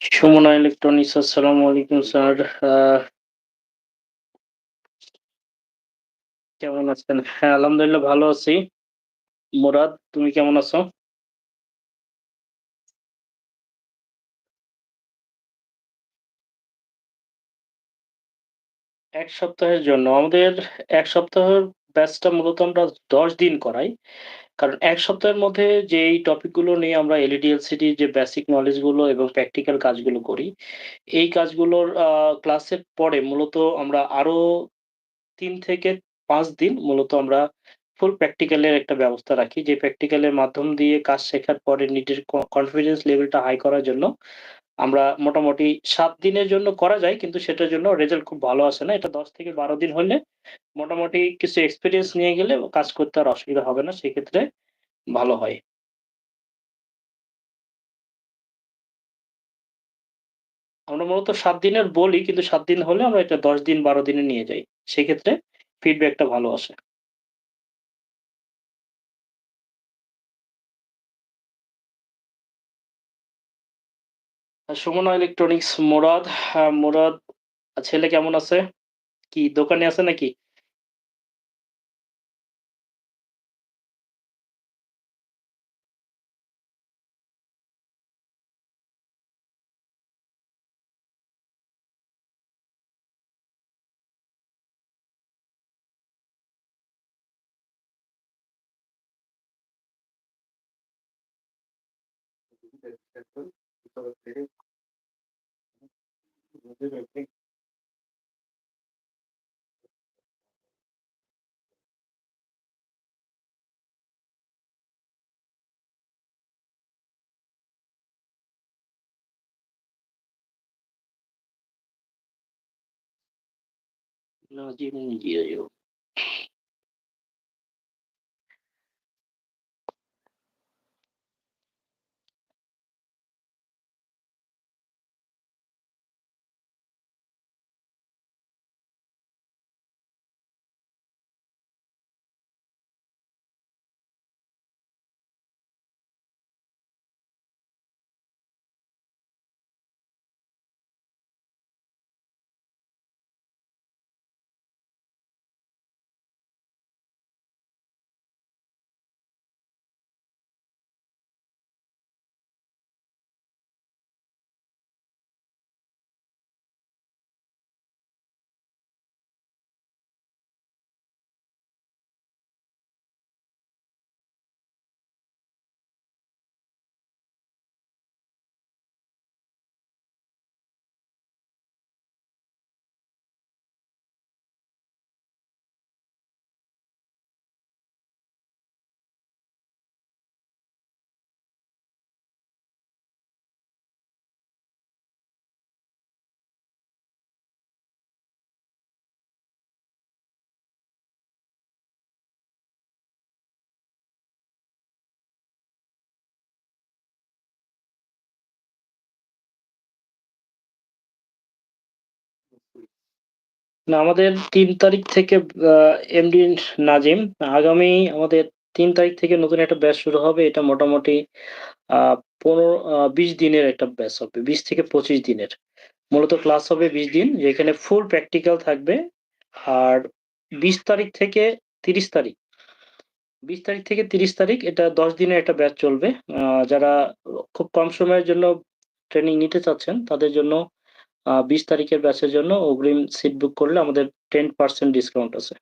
Sumana electronics আসসালামু আলাইকুম, sir. কেমন আছেন? হ্যাঁ আলহামদুলিল্লাহ ভালো আছি। মুরাদ, তুমি কেমন আছো? এক সপ্তাহের জন্য। আমাদের এক সপ্তাহের ব্যাচটা মূলত আমরা দশ দিন করাই। কারণ এক সপ্তাহের মধ্যে যে এই টপিকগুলো নিয়ে আমরা এলইডি এলসিডি যে বেসিক নলেজগুলো এবং প্র্যাকটিক্যাল কাজগুলো করি, এই কাজগুলোর ক্লাসের পরে মূলত আমরা আরও তিন থেকে পাঁচ দিন মূলত আমরা ফুল প্র্যাকটিক্যালের একটা ব্যবস্থা রাখি। যে প্র্যাকটিক্যালের মাধ্যম দিয়ে কাজ শেখার পরে নিজের কনফিডেন্স লেভেলটা হাই করার জন্য আমরা মোটামুটি সাত দিনের জন্য করা যায়, কিন্তু সেটার জন্য রেজাল্ট খুব ভালো আসে না। এটা দশ থেকে বারো দিন হলে মোটামুটি কিছু এক্সপিরিয়েন্স নিয়ে গেলে কাজ করতে আর অসুবিধা হবে না, সেক্ষেত্রে ভালো হয়। আমরা মূলত সাত দিনের বলি, কিন্তু সাত দিন হলে আমরা এটা দশ দিন, বারো দিনে নিয়ে যাই। সেক্ষেত্রে ফিডব্যাকটা ভালো আসে। সুমনা ইলেকট্রনিক্স মুরাদ। হ্যাঁ, মুরাদ ছেলে কেমন আছে? কি দোকানে আছে নাকি? different things. Lord, didn't hear you. না, আমাদের তিন তারিখ থেকে এমডি নাজিম। আগামী আমাদের তিন তারিখ থেকে নতুন একটা ব্যাচ শুরু হবে। এটা মোটামুটি পনেরো বিশ দিনের একটা ব্যাচ হবে। বিশ থেকে পঁচিশ দিনের। মূলত ক্লাস হবে বিশ দিন, যেখানে ফুল প্র্যাকটিক্যাল থাকবে। আর বিশ তারিখ থেকে তিরিশ তারিখ, বিশ তারিখ থেকে তিরিশ তারিখ এটা দশ দিনের একটা ব্যাচ চলবে। যারা খুব কম সময়ের জন্য ট্রেনিং নিতে চাচ্ছেন, তাদের জন্য বিশ তারিখের ব্যাচের জন্য অগ্রিম সিট বুক করলে আমাদের টেন পার্সেন্ট ডিসকাউন্ট আছে।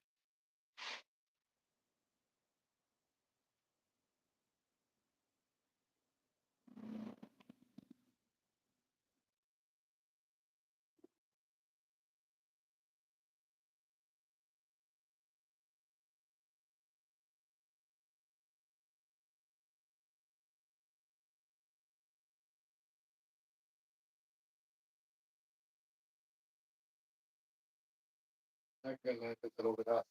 that guy landed it over us.